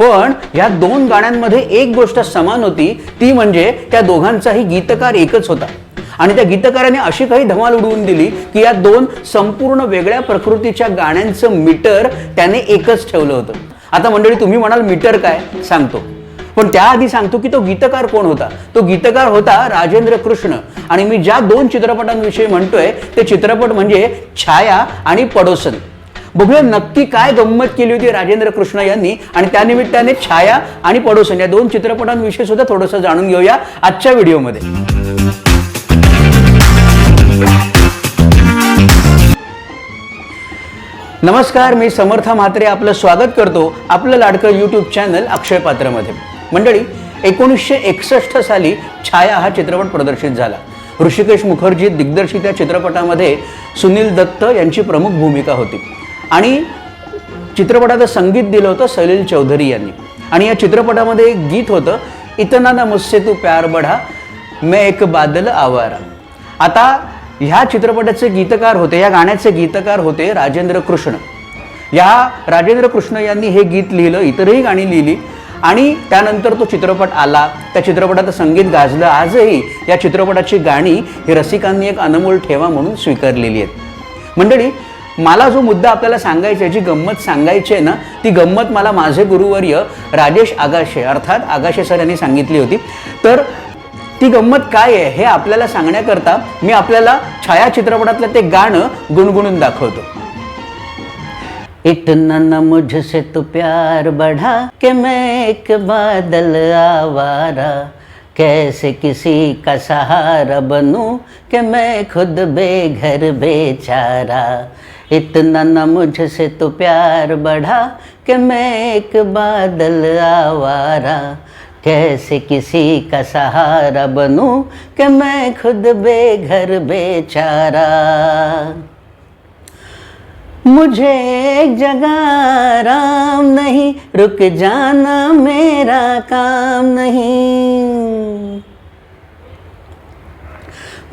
पण या दोन गाण्यांमध्ये एक गोष्ट समान होती ती म्हणजे त्या दोघांचाही गीतकार एकच होता. आणि त्या गीतकाराने अशी काही धमाल उडवून दिली की या दोन संपूर्ण वेगळ्या प्रकृतीच्या गाण्यांचं मीटर त्याने एकच ठेवलं होतं. आता मंडळी तुम्ही म्हणाल मीटर काय? सांगतो. पण त्याआधी सांगतो की तो गीतकार कोण होता? तो गीतकार होता राजेंद्र कृष्ण. आणि मी ज्या दोन चित्रपटांविषयी म्हणतोय ते चित्रपट म्हणजे छाया आणि पडोसन. बघूया नक्की काय गंमत केली होती राजेंद्र कृष्ण यांनी. आणि त्यानिमित्ताने छाया आणि पडोसन या दोन चित्रपटांविषयी सुद्धा थोडंसं जाणून घेऊया आजच्या व्हिडिओमध्ये. नमस्कार मी समर्थ म्हात्रे आपलं स्वागत करतो आपलं लाडकं यूट्यूब चॅनल अक्षय पात्रमध्ये. मंडळी एकोणीसशे एकसष्ट साली छाया हा चित्रपट प्रदर्शित झाला. ऋषिकेश मुखर्जी दिग्दर्शित या चित्रपटामध्ये सुनील दत्त यांची प्रमुख भूमिका होती. आणि चित्रपटाचं संगीत दिलं होतं सलील चौधरी यांनी. आणि या चित्रपटामध्ये एक गीत होतं इतना ना मुझसे तू प्यार बढा मैं एक बादल आवारा. आता ह्या चित्रपटाचे गीतकार होते या गाण्याचे गीतकार होते राजेंद्र कृष्ण. या राजेंद्र कृष्ण यांनी हे गीत लिहिलं इतरही गाणी लिहिली आणि त्यानंतर तो चित्रपट आला त्या चित्रपटाचं संगीत गाजलं. आजही या चित्रपटाची गाणी ही रसिकांनी एक अनमोल ठेवा म्हणून स्वीकारलेली आहेत. मंडळी मला जो मुद्दा आपल्याला सांगायचा आहे जी गंमत सांगायची आहे ना ती गंमत मला माझे गुरुवर्य राजेश आगाशे अर्थात आगाशे सर यांनी सांगितली होती. तर ती गंमत काय आहे हे आपल्याला सांगण्याकरता मी आपल्याला छायाचित्रपटातलं ते गाणं गुणगुणून दाखवतो. इतना न मुझसे तो प्यार बढ़ा के मैं एक बादल आवारा। कैसे किसी का सहारा बनूं कि मैं खुद बेघर बेचारा। इतना न मुझसे तो प्यार बढ़ा कि मैं एक बादल आवारा। कैसे किसी का सहारा बनूं कि मैं खुद बेघर बेचारा? मुझे एक जगह आराम नहीं, रुक जाना मेरा काम नहीं।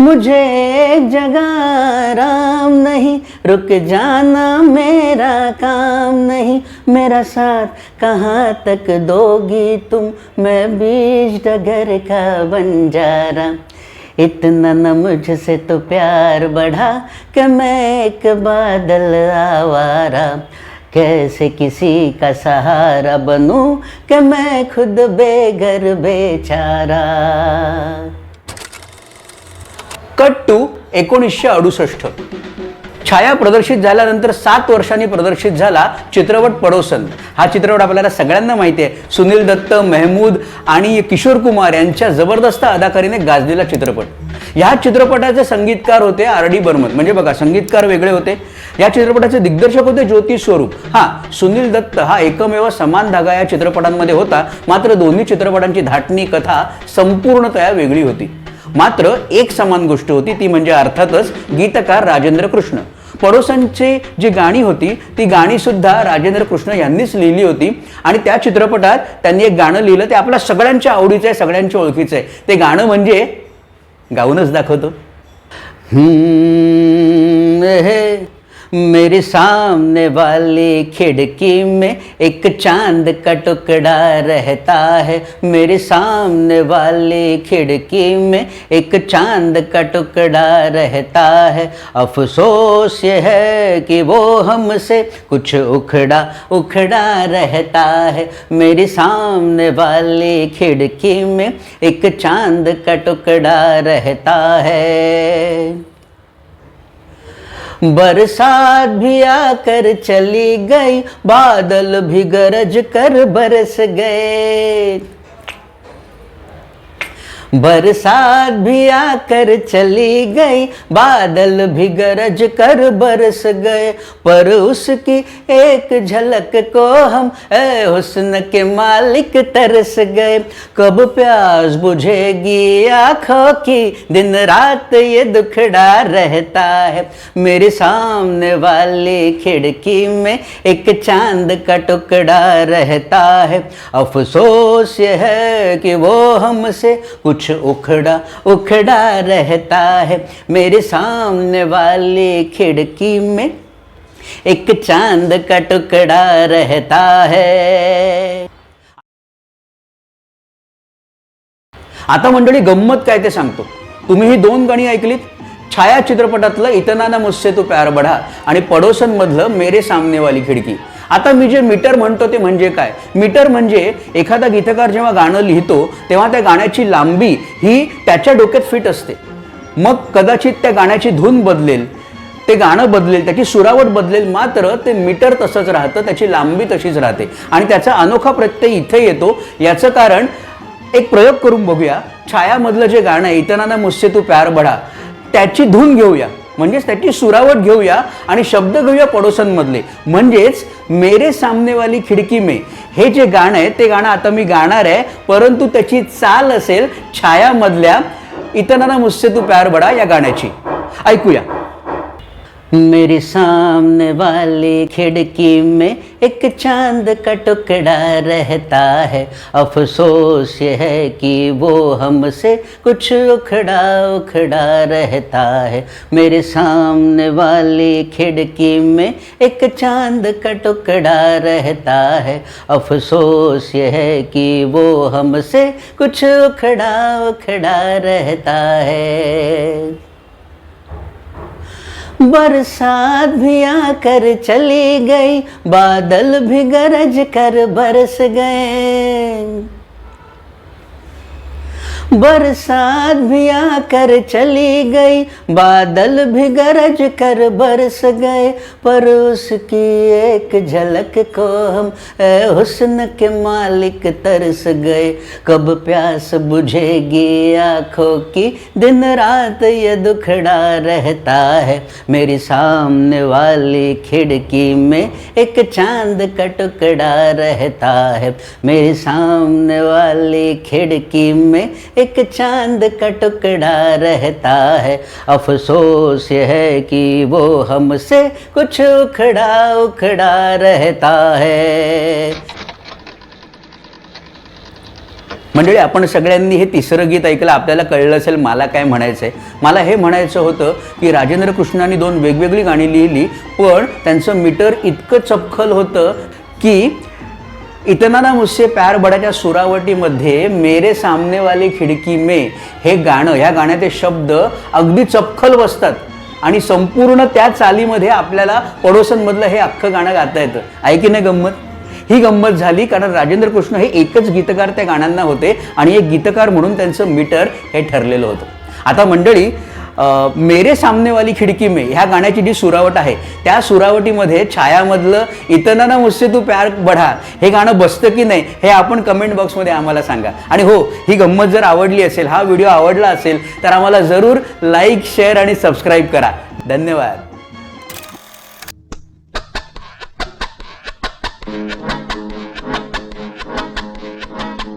मुझे जगह आराम नहीं, रुक जाना मेरा काम नहीं। मेरा साथ कहाँ तक दोगी तुम? मैं बीच डगर का बंजारा। इतना न मुझसे तो प्यार बढ़ा कि मैं एक बादल आवारा। कैसे किसी का सहारा बनूं कि मैं खुद बेघर बेचारा? कट टू एकोणीसशे अडुसष्ट. छाया प्रदर्शित झाल्यानंतर सात वर्षांनी प्रदर्शित झाला चित्रपट पडोसन. हा चित्रपट आपल्याला सगळ्यांना माहिती आहे. सुनील दत्त मेहमूद आणि किशोर कुमार यांच्या जबरदस्त अदाकारीने गाजलेला चित्रपट. ह्या चित्रपटाचे संगीतकार होते आर डी बर्मन. म्हणजे बघा संगीतकार वेगळे होते. या चित्रपटाचे दिग्दर्शक होते ज्योती स्वरूप. हा सुनील दत्त हा एकमेव समान धागा या चित्रपटांमध्ये होता. मात्र दोन्ही चित्रपटांची धाटणी कथा संपूर्णतया वेगळी होती. मात्र एक समान गोष्ट होती ती म्हणजे अर्थातच गीतकार राजेंद्र कृष्ण. पडोसांची जी गाणी होती ती गाणी सुद्धा राजेंद्र कृष्ण यांनीच लिहिली होती. आणि त्या चित्रपटात त्यांनी एक गाणं लिहिलं ते आपल्या सगळ्यांच्या आवडीचं आहे सगळ्यांच्या ओळखीचं आहे. ते गाणं म्हणजे गाऊनच दाखवतो. हे, मेरे सामने वाली खिड़की में एक चाँद का टुकड़ा रहता है। मेरे सामने वाली खिड़की में एक चाँद का टुकड़ा रहता है। अफसोस ये है कि वो हमसे कुछ उखड़ा उखड़ा रहता है। मेरे सामने वाली खिड़की में एक चाँद का टुकड़ा रहता है। बरसात भी आकर चली गई बादल भी गरज कर बरस गए। बरसात भी आकर चली गई, बादल भी गरज कर बरस गए। पर उसकी एक झलक को हम, ए, हुस्न के मालिक तरस गए। कब प्यास बुझेगी आँखों की दिन रात ये दुखड़ा रहता है। मेरे सामने वाली खिड़की में एक चाँद का टुकड़ा रहता है। अफसोस ये है कि वो हमसे कुछ उखड़ा उखड़ा रहता है। मेरे सामने वाली खिड़की में एक चांद का टुकड़ा रहता है। आता मंडळी गंमत काय ते सांगतो. तुम्ही ही दोन गाणी ऐकलीत. छाया चित्रपटातलं इतना ना मुस्से तू प्यार बढा आणि पडोसन मधलं मेरे सामने वाली खिडकी. आता मी जे मीटर म्हणतो ते म्हणजे काय? मीटर म्हणजे एखादा गीतकार जेव्हा गाणं लिहितो तेव्हा त्या गाण्याची लांबी ही त्याच्या डोक्यात फिट असते. मग कदाचित त्या गाण्याची धून बदलेल ते गाणं बदलेल त्याची सुरावट बदलेल मात्र ते मीटर तसंच राहतं त्याची लांबी तशीच राहते. आणि त्याचा अनोखा प्रत्यय इथे येतो. याचं कारण एक प्रयोग करून बघूया. छायामधलं जे गाणं आहे इतना मुस्से तू प्यार बढा त्याची धून घेऊया. म्हणजेच त्याची सुरावट घेऊया आणि शब्द घेऊया पडोसनमधले. म्हणजेच मेरे सामनेवाली खिडकी मे. हे जे गाणं आहे ते गाणं आता मी गाणार आहे परंतु त्याची चाल असेल छायामधल्या इतना मुस्से तू प्यार बडा या गाण्याची. ऐकूया. मेरे सामने वाली खिड़की में एक चाँद का टुकड़ा रहता है। अफसोस ये है कि वो हमसे कुछ उखड़ा उखड़ा रहता है। मेरे सामने वाली खिड़की में एक चाँद का टुकड़ा रहता है। अफसोस ये है कि वो हमसे कुछ उखड़ा उखड़ा रहता है। बरसात भी आकर चली गई बादल भी गरज कर बरस गए। बरसात भी आकर चली गई, बादल भी गरज कर बरस गए। पर उसकी एक झलक को हम हुस्न के मालिक तरस गए। कब प्यास बुझेगी आँखों की दिन रात ये दुखड़ा रहता है। मेरी सामने वाली खिड़की में एक चाँद का टुकड़ा रहता है। मेरे सामने वाली खिड़की में एक चांद का टुकड़ा रहता है। अफसोस है कि वो हमसे कुछ उखड़ा उखड़ा रहता है। मंडळी आपण सगळ्यांनी हे तिसरं गीत ऐकलं आपल्याला कळलं असेल मला काय म्हणायचं आहे मला हे म्हणायचं होतं की राजेंद्र कृष्णाने दोन वेगवेगळी गाणी लिहिली पण त्यांचं मीटर इतकं चपखल होतं की इतना ना मुझसे प्यार बडाच्या सुरावटीमध्ये मेरे सामने वाली खिडकी में हे गाणं ह्या गाण्याचे शब्द अगदी चपखल बसतात. आणि संपूर्ण त्या चालीमध्ये आपल्याला पडोसनमधलं हे अख्खं गाणं गाता येतं. आहे की नाही गंमत? ही गंमत झाली कारण राजेंद्र कृष्ण हे एकच गीतकार त्या गाण्यांना होते आणि एक गीतकार म्हणून त्यांचं मीटर हे ठरलेलं होतं. आता मंडळी मेरे सामने वाली खिडकी में ह्या गाण्याची जी सुरावट आहे त्या सुरावटीमध्ये छायामधलं इतना ना मुझसे तू प्यार बढा हे गाणं बसतं की नाही हे आपण कमेंट बॉक्समध्ये आम्हाला सांगा. आणि हो ही गंमत जर आवडली असेल हा व्हिडिओ आवडला असेल तर आम्हाला जरूर लाईक शेअर आणि सबस्क्राईब करा. धन्यवाद.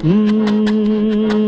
हम्म.